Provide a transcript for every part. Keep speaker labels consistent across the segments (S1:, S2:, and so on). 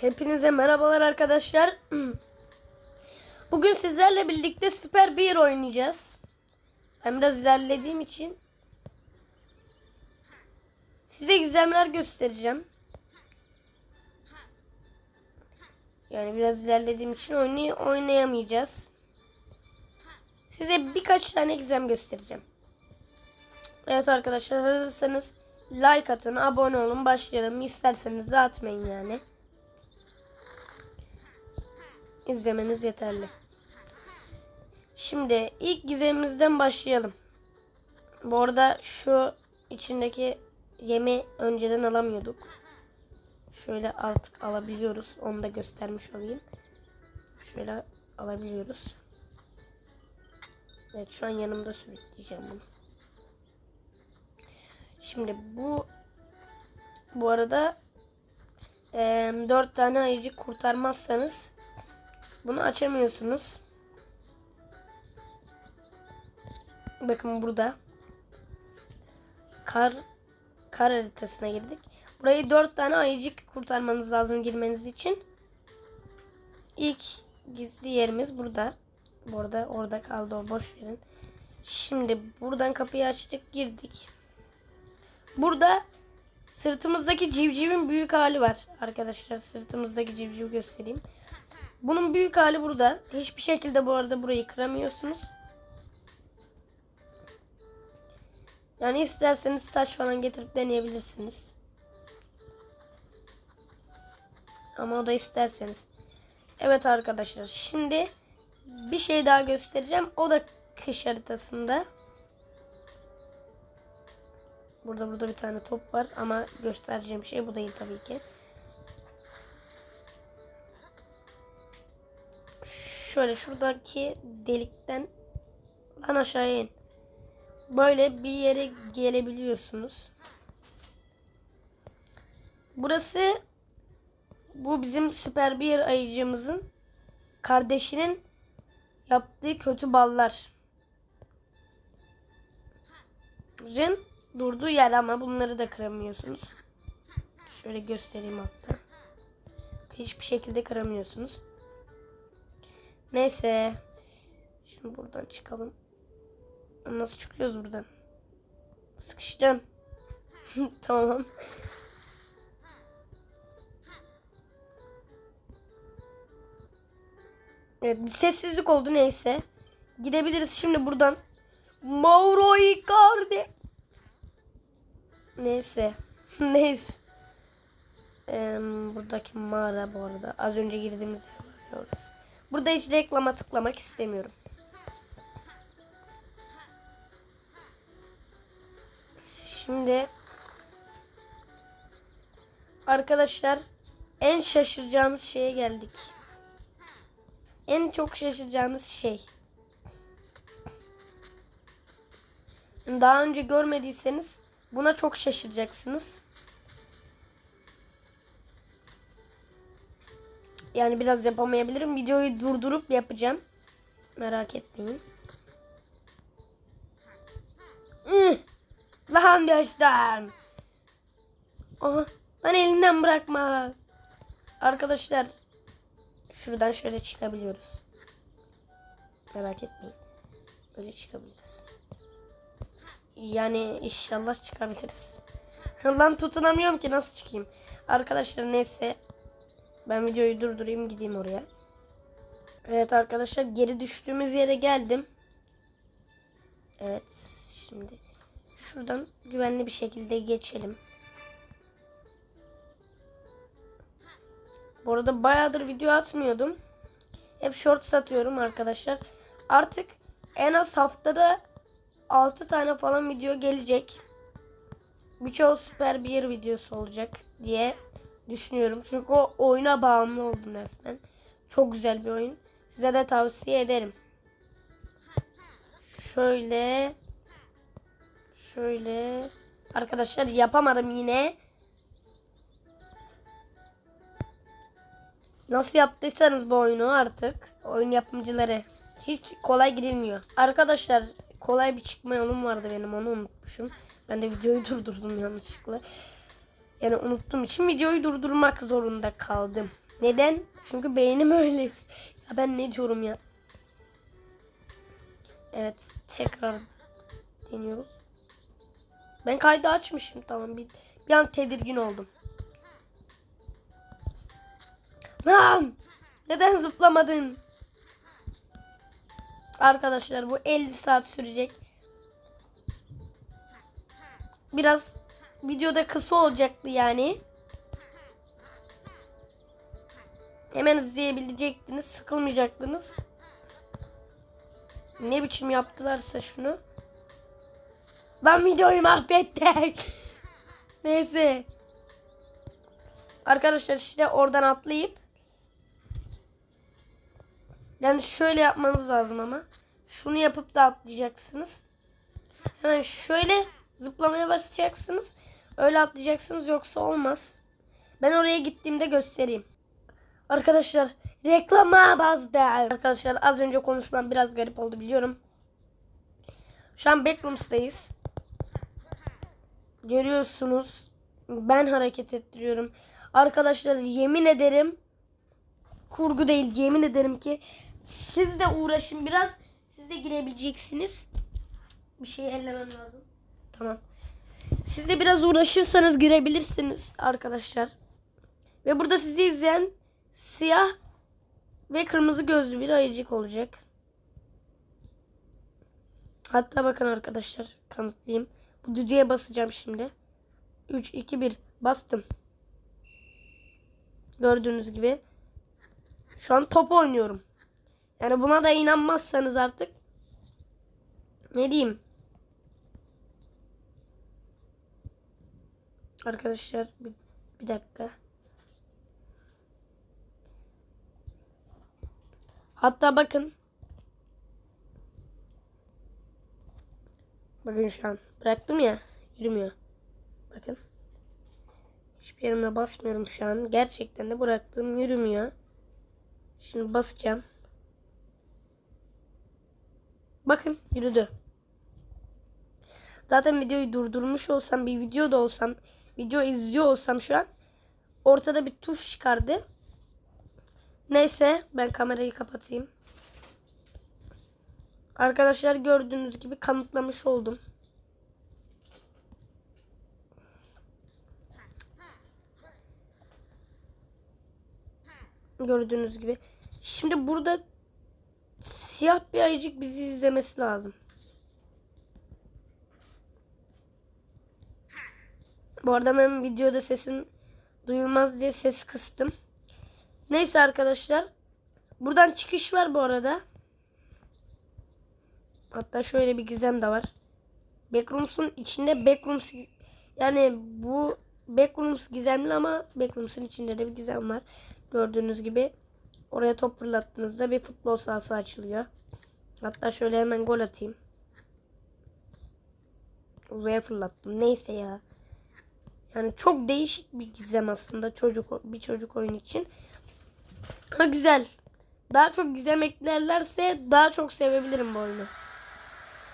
S1: Hepinize merhabalar arkadaşlar. Bugün sizlerle birlikte Süper 1 oynayacağız. Ben biraz ilerlediğim için size gizemler göstereceğim. Yani biraz ilerlediğim için oynay oynayamayacağız. Size birkaç tane gizem göstereceğim. Evet arkadaşlar hazırsanız like atın, abone olun, başlayalım. İsterseniz de atmayın yani. İzlemeniz yeterli. Şimdi ilk gizemimizden başlayalım. Bu arada şu içindeki yemi önceden alamıyorduk. Şöyle artık alabiliyoruz. Onu da göstermiş olayım. Şöyle alabiliyoruz. Evet şu an yanımda sürükleyeceğim bunu. Şimdi bu bu arada e, 4 tane ayıcık kurtarmazsanız bunu açamıyorsunuz. Bakın burada kar kar haritasına girdik. Burayı 4 tane ayıcık kurtarmanız lazım girmeniz için. İlk gizli yerimiz burada. Bu orada kaldı o boş verin. Şimdi buradan kapıyı açtık girdik. Burada sırtımızdaki civcivin büyük hali var arkadaşlar. Sırtımızdaki civcivi göstereyim. Bunun büyük hali burada. Hiçbir şekilde bu arada burayı kıramıyorsunuz. Yani isterseniz taş falan getirip deneyebilirsiniz. Ama o da isterseniz. Evet arkadaşlar şimdi bir şey daha göstereceğim. O da kış haritasında. Burada burada bir tane top var ama göstereceğim şey bu değil tabii ki. Şöyle şuradaki delikten lan aşağıya in. Böyle bir yere gelebiliyorsunuz. Burası bu bizim süper bir ayıcımızın kardeşinin yaptığı kötü ballar. Rin durduğu yer ama bunları da kıramıyorsunuz. Şöyle göstereyim hatta. Hiçbir şekilde kıramıyorsunuz. Neyse. Şimdi buradan çıkalım. Nasıl çıkıyoruz buradan? Sıkıştım. tamam. Evet bir sessizlik oldu neyse. Gidebiliriz şimdi buradan. Mauro Icardi. Neyse. neyse. Ee, buradaki mağara bu arada. Az önce girdiğimiz yer orası. Burada hiç reklama tıklamak istemiyorum. Şimdi arkadaşlar en şaşıracağınız şeye geldik. En çok şaşıracağınız şey. Daha önce görmediyseniz buna çok şaşıracaksınız. Yani biraz yapamayabilirim. Videoyu durdurup yapacağım. Merak etmeyin. Lan düştüm. Aha, lan elinden bırakma. Arkadaşlar şuradan şöyle çıkabiliyoruz. Merak etmeyin. Böyle çıkabiliriz. Yani inşallah çıkabiliriz. Lan tutunamıyorum ki nasıl çıkayım. Arkadaşlar neyse. Ben videoyu durdurayım gideyim oraya. Evet arkadaşlar geri düştüğümüz yere geldim. Evet şimdi şuradan güvenli bir şekilde geçelim. Bu arada bayağıdır video atmıyordum. Hep short satıyorum arkadaşlar. Artık en az haftada 6 tane falan video gelecek. Birçoğu süper bir videosu olacak diye düşünüyorum. Çünkü o oyuna bağımlı oldum resmen. Çok güzel bir oyun. Size de tavsiye ederim. Şöyle şöyle arkadaşlar yapamadım yine. Nasıl yaptıysanız bu oyunu artık oyun yapımcıları hiç kolay girilmiyor. Arkadaşlar kolay bir çıkma yolum vardı benim onu unutmuşum. Ben de videoyu durdurdum yanlışlıkla. Yani unuttuğum için videoyu durdurmak zorunda kaldım. Neden? Çünkü beynim öyle. Ya ben ne diyorum ya? Evet tekrar deniyoruz. Ben kaydı açmışım tamam bir, bir an tedirgin oldum. Lan! Neden zıplamadın? Arkadaşlar bu 50 saat sürecek. Biraz videoda kısa olacaktı yani. Hemen izleyebilecektiniz, sıkılmayacaktınız. Ne biçim yaptılarsa şunu. Lan videoyu mahvettik. Neyse. Arkadaşlar işte oradan atlayıp yani şöyle yapmanız lazım ama. Şunu yapıp da atlayacaksınız. Hemen şöyle zıplamaya başlayacaksınız. Öyle atlayacaksınız yoksa olmaz. Ben oraya gittiğimde göstereyim. Arkadaşlar reklama bazdı. Arkadaşlar az önce konuşmam biraz garip oldu biliyorum. Şu an Backrooms'tayız. Görüyorsunuz. Ben hareket ettiriyorum. Arkadaşlar yemin ederim kurgu değil yemin ederim ki siz de uğraşın biraz. Siz de girebileceksiniz. Bir şey ellemem lazım. Tamam. Siz de biraz uğraşırsanız girebilirsiniz arkadaşlar. Ve burada sizi izleyen siyah ve kırmızı gözlü bir ayıcık olacak. Hatta bakın arkadaşlar kanıtlayayım. Bu düdüğe basacağım şimdi. 3, 2, 1 bastım. Gördüğünüz gibi. Şu an top oynuyorum. Yani buna da inanmazsanız artık ne diyeyim? Arkadaşlar bir, bir dakika. Hatta bakın. Bakın şu an. Bıraktım ya. Yürümüyor. Bakın. Hiçbir yerime basmıyorum şu an. Gerçekten de bıraktım. Yürümüyor. Şimdi basacağım. Bakın yürüdü. Zaten videoyu durdurmuş olsam bir video da olsam video izliyor olsam şu an ortada bir tuş çıkardı. Neyse ben kamerayı kapatayım. Arkadaşlar gördüğünüz gibi kanıtlamış oldum. Gördüğünüz gibi. Şimdi burada siyah bir ayıcık bizi izlemesi lazım. Bu arada ben videoda sesim duyulmaz diye ses kıstım. Neyse arkadaşlar. Buradan çıkış var bu arada. Hatta şöyle bir gizem de var. Backrooms'un içinde Backrooms yani bu Backrooms gizemli ama Backrooms'un içinde de bir gizem var. Gördüğünüz gibi oraya top fırlattığınızda bir futbol sahası açılıyor. Hatta şöyle hemen gol atayım. Uzaya fırlattım. Neyse ya. Yani çok değişik bir gizem aslında çocuk bir çocuk oyun için. Ama güzel. Daha çok gizem eklerlerse daha çok sevebilirim bu oyunu.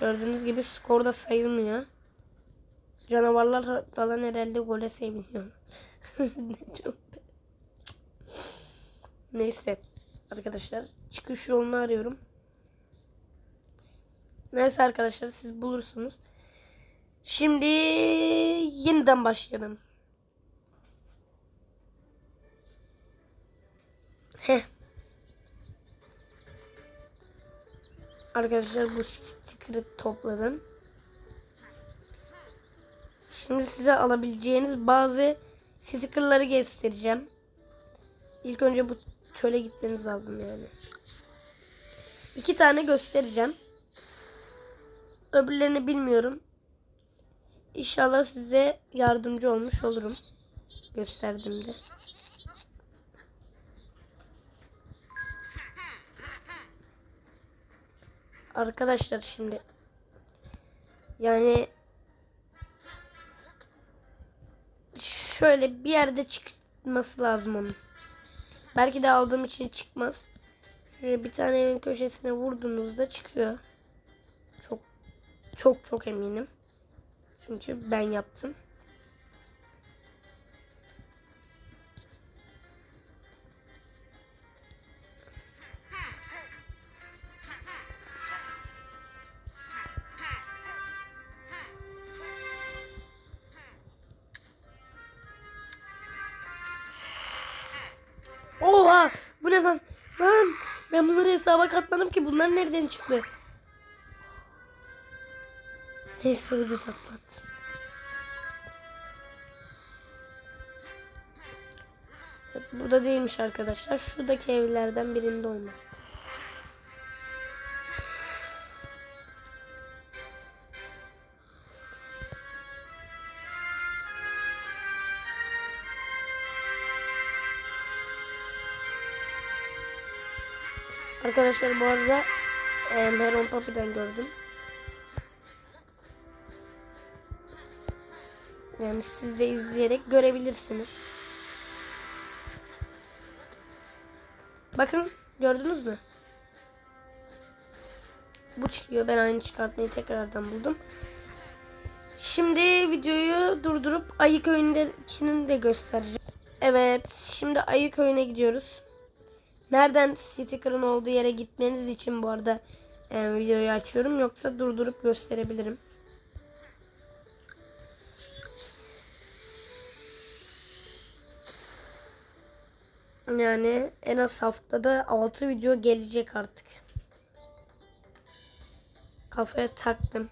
S1: Gördüğünüz gibi skorda sayılmıyor. Canavarlar falan herhalde gole seviniyor. Neyse arkadaşlar çıkış yolunu arıyorum. Neyse arkadaşlar siz bulursunuz. Şimdi yeniden başlayalım. Heh. Arkadaşlar bu sticker'ı topladım. Şimdi size alabileceğiniz bazı sticker'ları göstereceğim. İlk önce bu çöle gitmeniz lazım yani. İki tane göstereceğim. Öbürlerini bilmiyorum. İnşallah size yardımcı olmuş olurum. Gösterdiğimde. Arkadaşlar şimdi yani şöyle bir yerde çıkması lazım onun. Belki de aldığım için çıkmaz. Şöyle bir tane evin köşesine vurduğunuzda çıkıyor. Çok çok çok eminim. Çünkü ben yaptım. Oha! Bu ne lan? Lan! Ben bunları hesaba katmadım ki. Bunlar nereden çıktı? Neyse ucuz atlattım. Evet, Burada değilmiş arkadaşlar. Şuradaki evlerden birinde olması lazım. Arkadaşlar bu arada e, Meron Papi'den gördüm. Yani siz de izleyerek görebilirsiniz. Bakın gördünüz mü? Bu çıkıyor. Ben aynı çıkartmayı tekrardan buldum. Şimdi videoyu durdurup Ayı Köyü'ndekini de göstereceğim. Evet. Şimdi Ayı Köyü'ne gidiyoruz. Nereden sticker'ın olduğu yere gitmeniz için bu arada e, videoyu açıyorum. Yoksa durdurup gösterebilirim. Yani en az haftada 6 video gelecek artık. Kafaya taktım.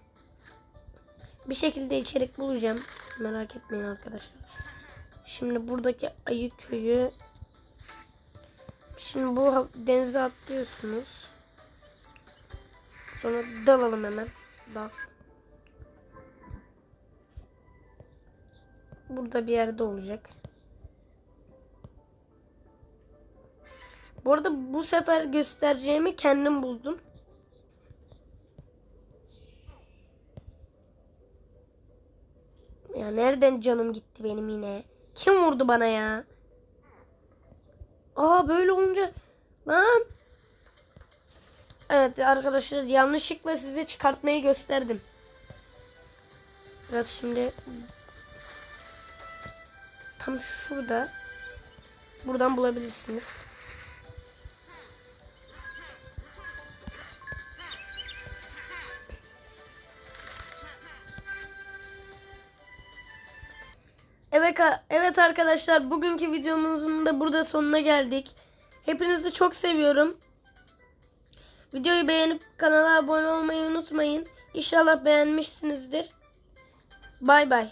S1: Bir şekilde içerik bulacağım. Merak etmeyin arkadaşlar. Şimdi buradaki ayı köyü Şimdi bu denize atlıyorsunuz. Sonra dalalım hemen. Dal. Burada bir yerde olacak. Bu arada bu sefer göstereceğimi kendim buldum. Ya nereden canım gitti benim yine? Kim vurdu bana ya? Aa böyle olunca lan. Evet arkadaşlar yanlışlıkla size çıkartmayı gösterdim. Biraz şimdi tam şurada buradan bulabilirsiniz. Evet, evet arkadaşlar bugünkü videomuzun da burada sonuna geldik. Hepinizi çok seviyorum. Videoyu beğenip kanala abone olmayı unutmayın. İnşallah beğenmişsinizdir. Bay bay.